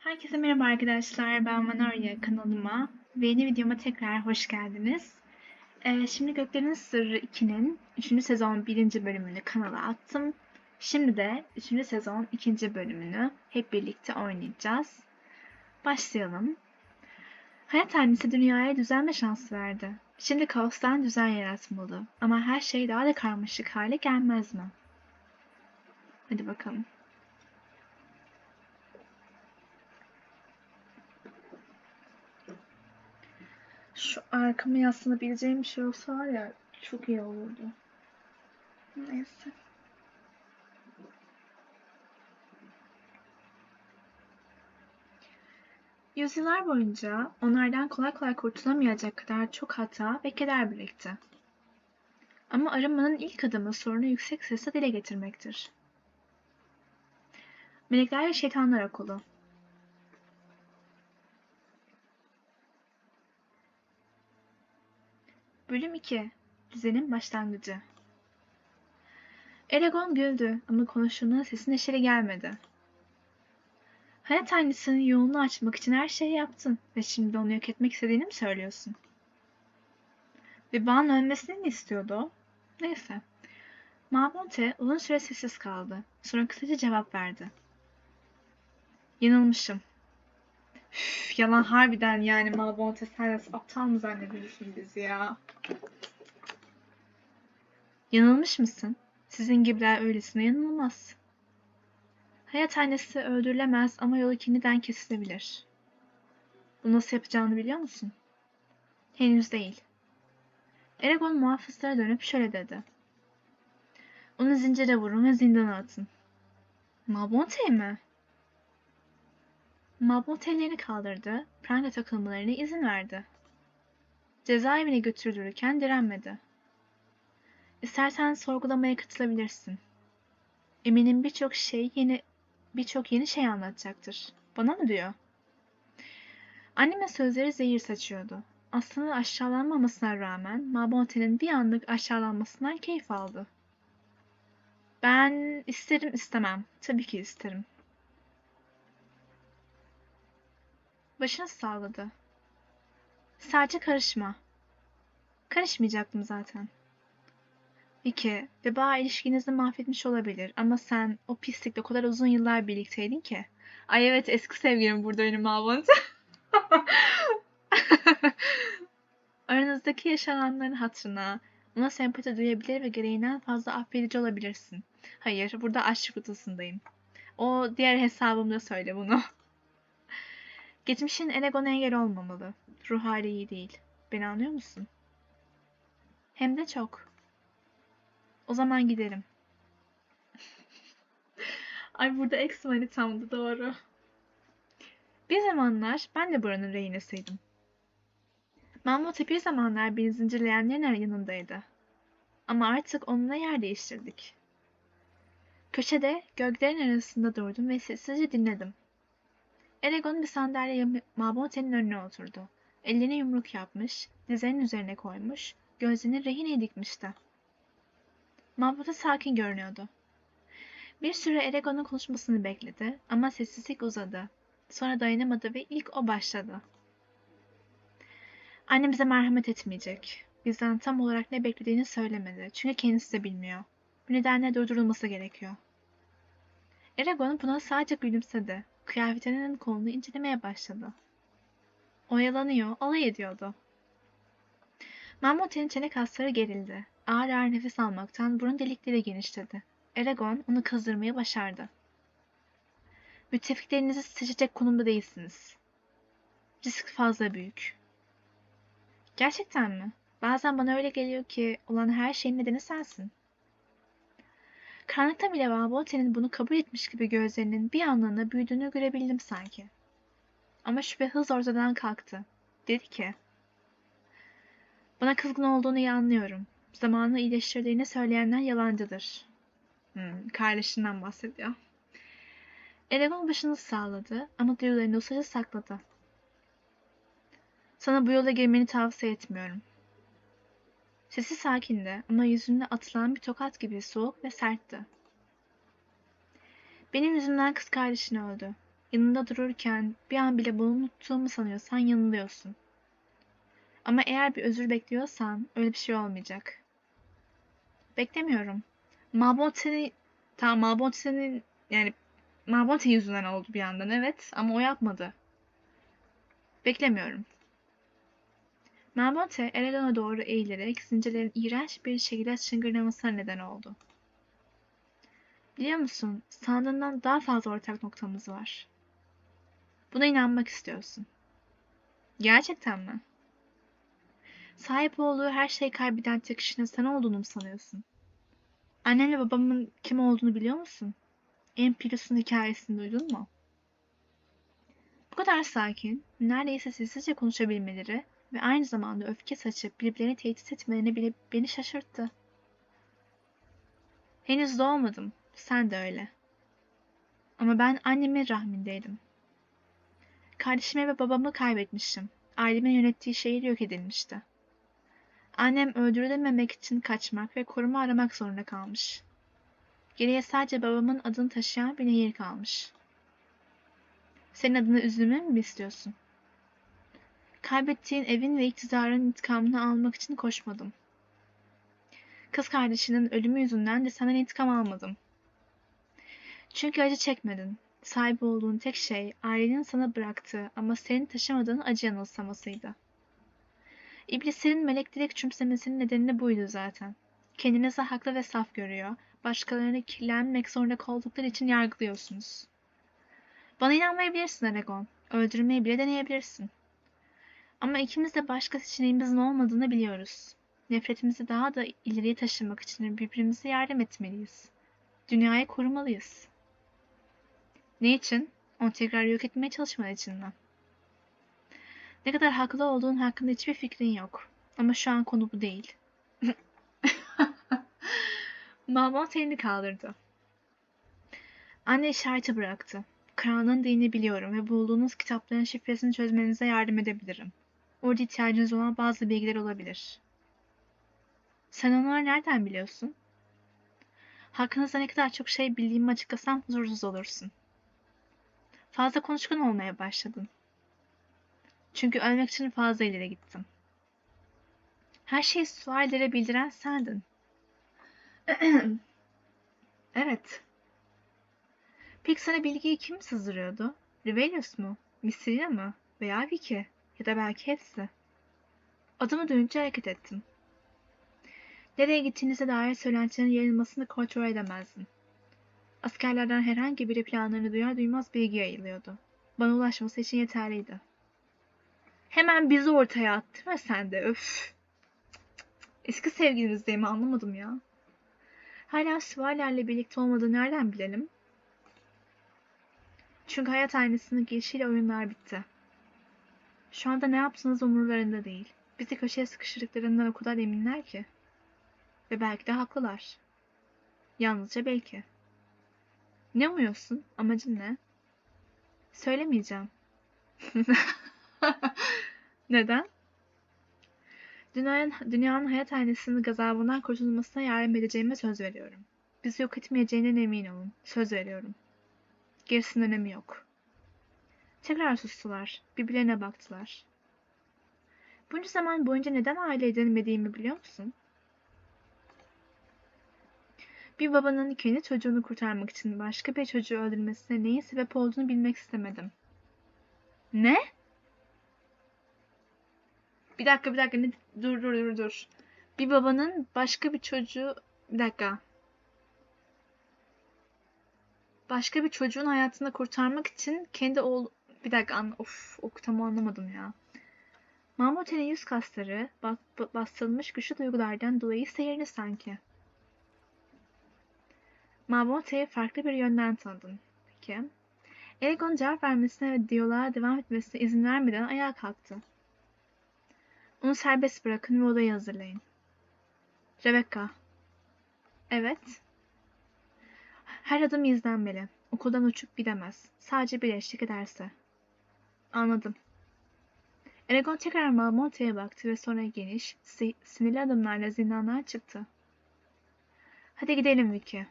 Herkese merhaba arkadaşlar. Ben Manarya kanalıma ve yeni videoma tekrar hoş geldiniz. Ee, şimdi Göklerin Sırrı 2'nin 3. sezon 1. bölümünü kanala attım. Şimdi de 3. sezon 2. bölümünü hep birlikte oynayacağız. Başlayalım. Hayat annesi dünyaya düzen ve şans verdi. Şimdi kaostan düzen yaratmalı. Ama her şey daha da karmaşık hale gelmez mi? Hadi bakalım. Şu arkama yaslanabileceğim bir şey olsa var ya çok iyi olurdu. Neyse. Yüzyıllar boyunca onlardan kolay kolay kurtulamayacak kadar çok hata ve keder birikti. Ama arınmanın ilk adımı sorunu yüksek sesle dile getirmektir. Melekler ve Şeytanlar Okulu Bölüm 2 Düzenin Başlangıcı Eragon güldü ama konuştuğunda sesin neşeli gelmedi. Hayat annesinin yolunu açmak için her şeyi yaptın ve şimdi onu yok etmek istediğini mi söylüyorsun? Ve Bağ'ın ölmesini mi istiyordu o? Neyse. Mabonte uzun süre sessiz kaldı. Sonra kısaca cevap verdi. Yanılmışım. Üf, yalan harbiden yani Mabonte sen nasıl aptal mı zannediyorsun bizi ya? Yanılmış mısın? Sizin gibiler öylesine yanılmaz. Hayat annesi öldürülemez ama yolu yeniden kesilebilir. Bu nasıl yapacağını biliyor musun? Henüz değil. Eragon muhafızlara dönüp şöyle dedi. Onu zincire vurun ve zindana atın. Mabonte mi? Mabot ellerini kaldırdı, pranga takılmalarına izin verdi. Cezaevine götürülürken direnmedi. İstersen sorgulamaya katılabilirsin. Eminim birçok şey yeni birçok yeni şey anlatacaktır. Bana mı diyor? Annemin sözleri zehir saçıyordu. Aslında aşağılanmamasına rağmen Mabonte'nin bir anlık aşağılanmasından keyif aldı. Ben isterim istemem. Tabii ki isterim. Başını salladı. Sadece karışma. Karışmayacaktım zaten. İki, veba ilişkinizi mahvetmiş olabilir ama sen o pislikle o kadar uzun yıllar birlikteydin ki. Ay evet eski sevgilim burada benim Mavant. Aranızdaki yaşananların hatırına ona sempati duyabilir ve gereğinden fazla affedici olabilirsin. Hayır, burada aşk kutusundayım. O diğer hesabımda söyle bunu. Geçmişin Eragon'a engel olmamalı. Ruh hali iyi değil. Beni anlıyor musun? Hem de çok. O zaman giderim. Ay burada ex manitamdı doğru. Bir zamanlar ben de buranın rehinesiydim. Mahmut bir zamanlar beni zincirleyenlerin yanındaydı. Ama artık onunla yer değiştirdik. Köşede gölgelerin arasında durdum ve sessizce dinledim. Eragon bir sandalyeye Mabonte'nin önüne oturdu. Ellerini yumruk yapmış, dizlerinin üzerine koymuş, gözlerini rehineye dikmişti. Mabonte sakin görünüyordu. Bir süre Eragon'un konuşmasını bekledi ama sessizlik uzadı. Sonra dayanamadı ve ilk o başladı. Annem bize merhamet etmeyecek. Bizden tam olarak ne beklediğini söylemedi. Çünkü kendisi de bilmiyor. Bu nedenle durdurulması gerekiyor. Eragon buna sadece gülümsedi kıyafetinin kolunu incelemeye başladı. Oyalanıyor, alay ediyordu. Mahmut'un çene kasları gerildi. Ağır ağır nefes almaktan burun delikleri genişledi. Eragon onu kızdırmayı başardı. Müttefiklerinizi seçecek konumda değilsiniz. Risk fazla büyük. Gerçekten mi? Bazen bana öyle geliyor ki olan her şeyin nedeni sensin. Karanlıkta bile Valbolte'nin bunu kabul etmiş gibi gözlerinin bir anlığına büyüdüğünü görebildim sanki. Ama şüphe hız ortadan kalktı. Dedi ki, bana kızgın olduğunu iyi anlıyorum. Zamanı iyileştirdiğini söyleyenler yalancıdır. Hmm, kardeşinden bahsediyor. Eragon başını sağladı ama duygularını usulca sakladı. Sana bu yola girmeni tavsiye etmiyorum. Sesi sakindi ama yüzünde atılan bir tokat gibi soğuk ve sertti. Benim yüzümden kız kardeşin öldü. yanında dururken bir an bile bunu unuttuğumu sanıyorsan yanılıyorsun. Ama eğer bir özür bekliyorsan öyle bir şey olmayacak. Beklemiyorum. Mabonte'nin tamam Mabonte'nin yani Mabonte yüzünden oldu bir yandan evet ama o yapmadı. Beklemiyorum. Mabonte Eragon'a doğru eğilerek zincirlerin iğrenç bir şekilde çıngırdamasına neden oldu. Biliyor musun, sandığından daha fazla ortak noktamız var. Buna inanmak istiyorsun. Gerçekten mi? Sahip olduğu her şeyi kaybeden tek kişinin sen olduğunu mu sanıyorsun? Annem ve babamın kim olduğunu biliyor musun? Empirus'un hikayesini duydun mu? Bu kadar sakin, neredeyse sessizce konuşabilmeleri ve aynı zamanda öfke saçıp birbirlerini tehdit etmeleri bile beni şaşırttı. Henüz doğmadım, sen de öyle. Ama ben annemin rahmindeydim. Kardeşimi ve babamı kaybetmiştim. Ailemin yönettiği şehir yok edilmişti. Annem öldürülememek için kaçmak ve koruma aramak zorunda kalmış. Geriye sadece babamın adını taşıyan bir nehir kalmış. Senin adını üzülmemi mi istiyorsun? Kaybettiğin evin ve iktidarın intikamını almak için koşmadım. Kız kardeşinin ölümü yüzünden de senden intikam almadım. Çünkü acı çekmedin. Sahip olduğun tek şey ailenin sana bıraktığı ama senin taşımadığın acı yanılsamasıydı. İblislerin melekleri küçümsemesinin nedeni buydu zaten. Kendinizi haklı ve saf görüyor, başkalarını kirlenmek zorunda oldukları için yargılıyorsunuz. Bana inanmayabilirsin Aragon. Öldürmeyi bile deneyebilirsin. Ama ikimiz de başka seçeneğimizin olmadığını biliyoruz. Nefretimizi daha da ileriye taşımak için birbirimize yardım etmeliyiz. Dünyayı korumalıyız. Ne için? Onu tekrar yok etmeye çalışman için mi? Ne kadar haklı olduğun hakkında hiçbir fikrin yok. Ama şu an konu bu değil. Mahmut elini kaldırdı. Anne işareti bıraktı. Karanlığın dini biliyorum ve bulduğunuz kitapların şifresini çözmenize yardım edebilirim. Orada ihtiyacınız olan bazı bilgiler olabilir. Sen onları nereden biliyorsun? Hakkınızda ne kadar çok şey bildiğimi açıklasam huzursuz olursun. Fazla konuşkan olmaya başladın. Çünkü ölmek için fazla ileri gittim. Her şeyi suallere bildiren sendin. evet. Peki sana bilgiyi kim sızdırıyordu? Rivelius mu? Missirina mı? Veya Vicky? Ya da belki hepsi. Adımı duyunca hareket ettim. Nereye gittiğinize dair söylentilerin yayılmasını kontrol edemezdim. Askerlerden herhangi biri planlarını duyar duymaz bilgi yayılıyordu. Bana ulaşması için yeterliydi. Hemen bizi ortaya attı ve sen de öf. Eski sevgilinizdeyim anlamadım ya. Hala süvarilerle birlikte olmadığı nereden bilelim? Çünkü hayat aynasının gelişiyle oyunlar bitti. Şu anda ne yaptığınız umurlarında değil. Bizi köşeye sıkıştırdıklarından o kadar eminler ki. Ve belki de haklılar. Yalnızca belki. Ne umuyorsun? Amacın ne? Söylemeyeceğim. Neden? Dünyanın, dünyanın hayat aynasının gazabından kurtulmasına yardım edeceğime söz veriyorum. Bizi yok etmeyeceğinden emin olun. Söz veriyorum. Gerisinin önemi yok. Tekrar sustular. Birbirlerine baktılar. Bunca zaman boyunca neden aile edinmediğimi biliyor musun? Bir babanın kendi çocuğunu kurtarmak için başka bir çocuğu öldürmesine neyin sebep olduğunu bilmek istemedim. Ne? Bir dakika bir dakika ne? dur dur dur dur. Bir babanın başka bir çocuğu bir dakika. Başka bir çocuğun hayatını kurtarmak için kendi oğul bir dakika an of ok tam anlamadım ya. Mahmut'un yüz kasları bastırılmış güçlü duygulardan dolayı seyirli sanki. Mahmut'u farklı bir yönden tanıdın. Peki. Egon cevap vermesine ve diyaloğa devam etmesine izin vermeden ayağa kalktı. Onu serbest bırakın ve odayı hazırlayın. Rebecca. Evet. Her adım izlenmeli. Okuldan uçup gidemez. Sadece bir eşlik ederse. Anladım. Eragon tekrar Malmonte'ye baktı ve sonra geniş, si sinirli adımlarla zindandan çıktı. Hadi gidelim Vicky.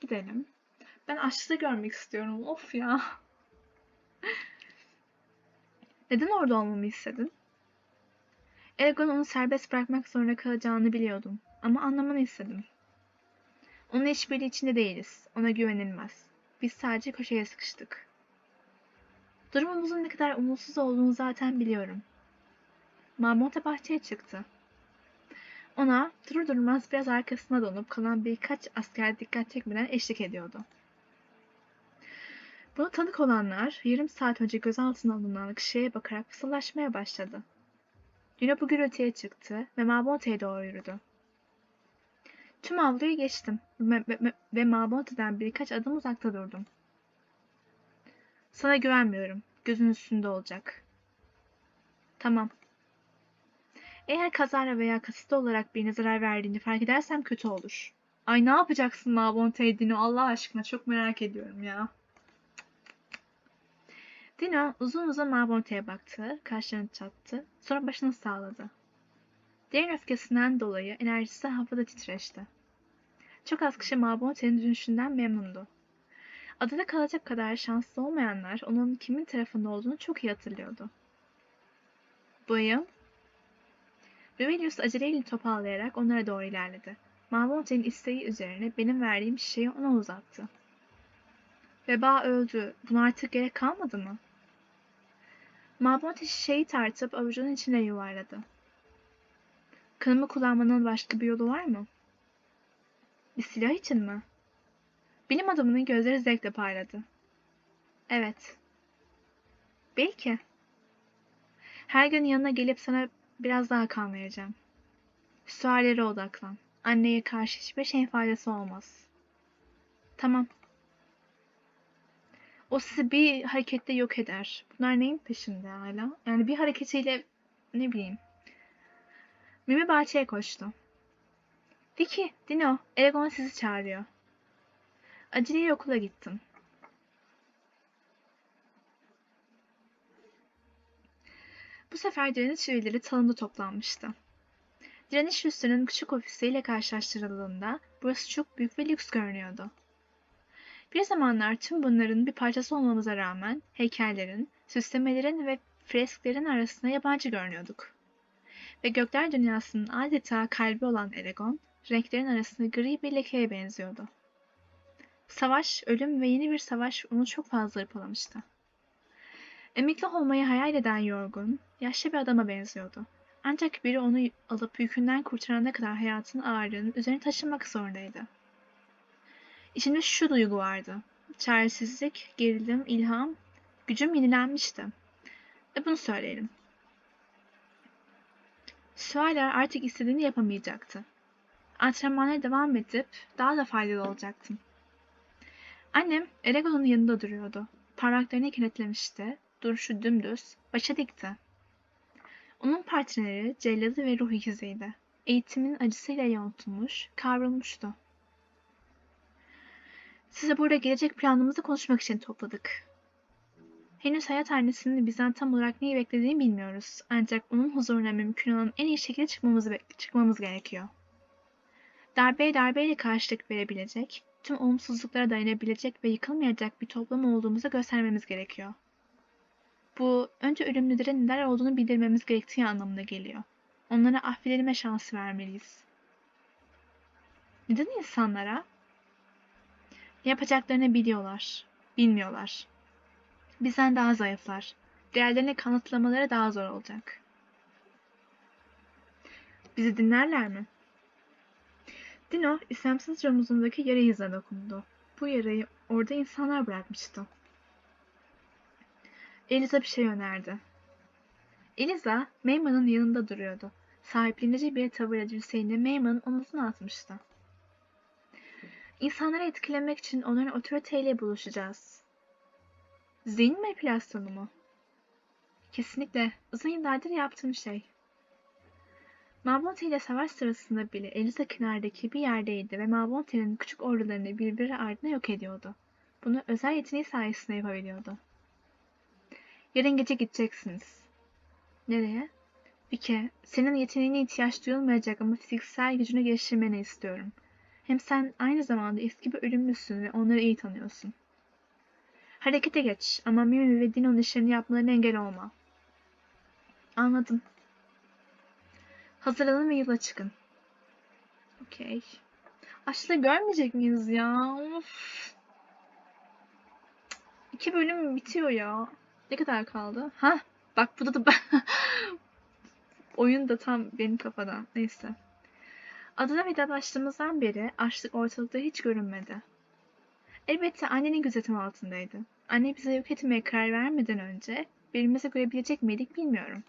Gidelim. Ben aşçıda görmek istiyorum. Of ya. Neden orada olmamı istedin? Eragon onu serbest bırakmak zorunda kalacağını biliyordum ama anlamanı istedim. Onun işbirliği içinde değiliz. Ona güvenilmez. Biz sadece köşeye sıkıştık. Durumumuzun ne kadar umutsuz olduğunu zaten biliyorum. Marmonta bahçeye çıktı. Ona durur durmaz biraz arkasına donup kalan birkaç asker dikkat çekmeden eşlik ediyordu. Buna tanık olanlar yarım saat önce gözaltına alınan kişiye bakarak fısıldaşmaya başladı. Dino bu gürültüye çıktı ve Mabonte'ye doğru yürüdü. Tüm avluyu geçtim ve, ve, ve Mabonte'den birkaç adım uzakta durdum. Sana güvenmiyorum. Gözün üstünde olacak. Tamam. Eğer kazara veya kasıtlı olarak birine zarar verdiğini fark edersem kötü olur. Ay ne yapacaksın Mabonte Dino Allah aşkına çok merak ediyorum ya. Dino uzun uzun Mabonte'ye baktı, kaşlarını çattı, sonra başını sağladı. Derin öfkesinden dolayı enerjisi havada titreşti. Çok az kişi Mabonte'nin dönüşünden memnundu. Adada kalacak kadar şanslı olmayanlar onun kimin tarafında olduğunu çok iyi hatırlıyordu. Bayım. Revelius aceleyle toparlayarak onlara doğru ilerledi. Mabonte'nin isteği üzerine benim verdiğim şişeyi ona uzattı. Veba öldü. Buna artık gerek kalmadı mı? Mabonte şişeyi tartıp avucunun içine yuvarladı. Kanımı kullanmanın başka bir yolu var mı? Bir silah için mi? Bilim adamının gözleri zevkle parladı. Evet. Belki. Her gün yanına gelip sana biraz daha kan vereceğim. Suallere odaklan. Anneye karşı hiçbir şeyin faydası olmaz. Tamam. O sizi bir harekette yok eder. Bunlar neyin peşinde hala? Yani bir hareketiyle ne bileyim. Mimi bahçeye koştu. Vicky, Dino, Eragon sizi çağırıyor. Aceleyle okula gittim. Bu sefer direniş üyeleri salonda toplanmıştı. Direniş üssünün küçük ofisiyle karşılaştırıldığında burası çok büyük ve lüks görünüyordu. Bir zamanlar tüm bunların bir parçası olmamıza rağmen heykellerin, süslemelerin ve fresklerin arasında yabancı görünüyorduk. Ve gökler dünyasının adeta kalbi olan Eragon, renklerin arasında gri bir lekeye benziyordu. Savaş, ölüm ve yeni bir savaş onu çok fazla hırpalamıştı. Emekli olmayı hayal eden yorgun, yaşlı bir adama benziyordu. Ancak biri onu alıp yükünden kurtarana kadar hayatın ağırlığını üzerine taşımak zorundaydı. İçimde şu duygu vardı. Çaresizlik, gerilim, ilham, gücüm yenilenmişti. Ve bunu söyleyelim. Sualler artık istediğini yapamayacaktı. Antrenmanlara devam edip daha da faydalı olacaktım. Annem Eragon'un yanında duruyordu. Parmaklarını kilitlemişti. Duruşu dümdüz, başa dikti. Onun partneri celladı ve ruh ikiziydi. Eğitimin acısıyla yoğrulmuş, kavrulmuştu. Size burada gelecek planımızı konuşmak için topladık. Henüz hayat annesinin bizden tam olarak neyi beklediğini bilmiyoruz. Ancak onun huzuruna mümkün olan en iyi şekilde çıkmamız, çıkmamız gerekiyor. Darbeye darbeyle karşılık verebilecek, tüm olumsuzluklara dayanabilecek ve yıkılmayacak bir toplum olduğumuzu göstermemiz gerekiyor. Bu, önce ölümlülerin neler olduğunu bildirmemiz gerektiği anlamına geliyor. Onlara affedilme şansı vermeliyiz. Neden insanlara? Yapacaklarını biliyorlar, bilmiyorlar. Bizden daha zayıflar. Değerlerini kanıtlamaları daha zor olacak. Bizi dinlerler mi? Dino, istemsiz omuzundaki yara izine dokundu. Bu yarayı orada insanlar bırakmıştı. Eliza bir şey önerdi. Eliza, Maymon'un yanında duruyordu. Sahiplenici bir tavırla dirseğini Maymon'un omuzuna atmıştı. İnsanları etkilemek için onların otoriteyle buluşacağız. Zihin manipülasyonu mu? Kesinlikle uzun yıllardır yaptığım şey. Mabonte ile savaş sırasında bile Eliza kenardaki bir yerdeydi ve Mabonte'nin küçük ordularını birbiri ardına yok ediyordu. Bunu özel yeteneği sayesinde yapabiliyordu. Yarın gece gideceksiniz. Nereye? Vike, senin yeteneğine ihtiyaç duyulmayacak ama fiziksel gücünü geliştirmeni istiyorum. Hem sen aynı zamanda eski bir ölümlüsün ve onları iyi tanıyorsun. Harekete geç ama Mimi ve Dino'nun işlerini yapmalarına engel olma. Anladım. Hazırlanın ve yola çıkın. Okey. Aşıda görmeyecek miyiz ya? Of. İki bölüm bitiyor ya. Ne kadar kaldı? Ha, bak burada da ben... Oyun da tam benim kafadan. Neyse. Adana vedalaştığımızdan beri açlık ortalıkta hiç görünmedi. Elbette annenin gözetimi altındaydı. Anne bize yok etmeye karar vermeden önce birbirimize görebilecek miydik bilmiyorum.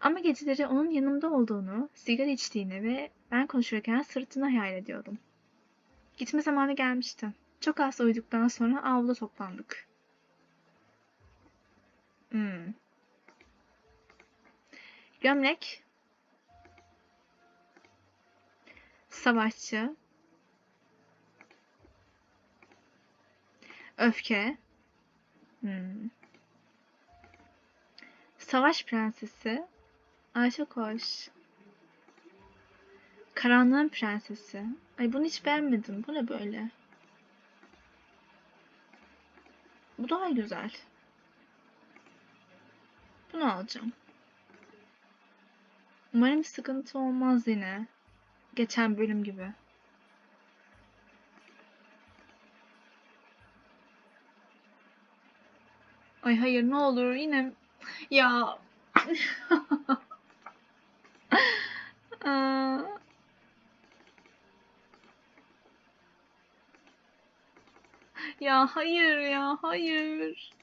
Ama geceleri onun yanımda olduğunu, sigara içtiğini ve ben konuşurken sırtını hayal ediyordum. Gitme zamanı gelmişti. Çok az uyuduktan sonra avluda toplandık. Hmm. Gömlek. Savaşçı. Öfke. Hmm. Savaş prensesi. Ayşe Koş. Karanlığın prensesi. Ay bunu hiç beğenmedim. Bu ne böyle? Bu daha güzel. Bunu alacağım. Umarım sıkıntı olmaz yine. Geçen bölüm gibi. Ay hayır ne olur yine ya Ya hayır ya hayır.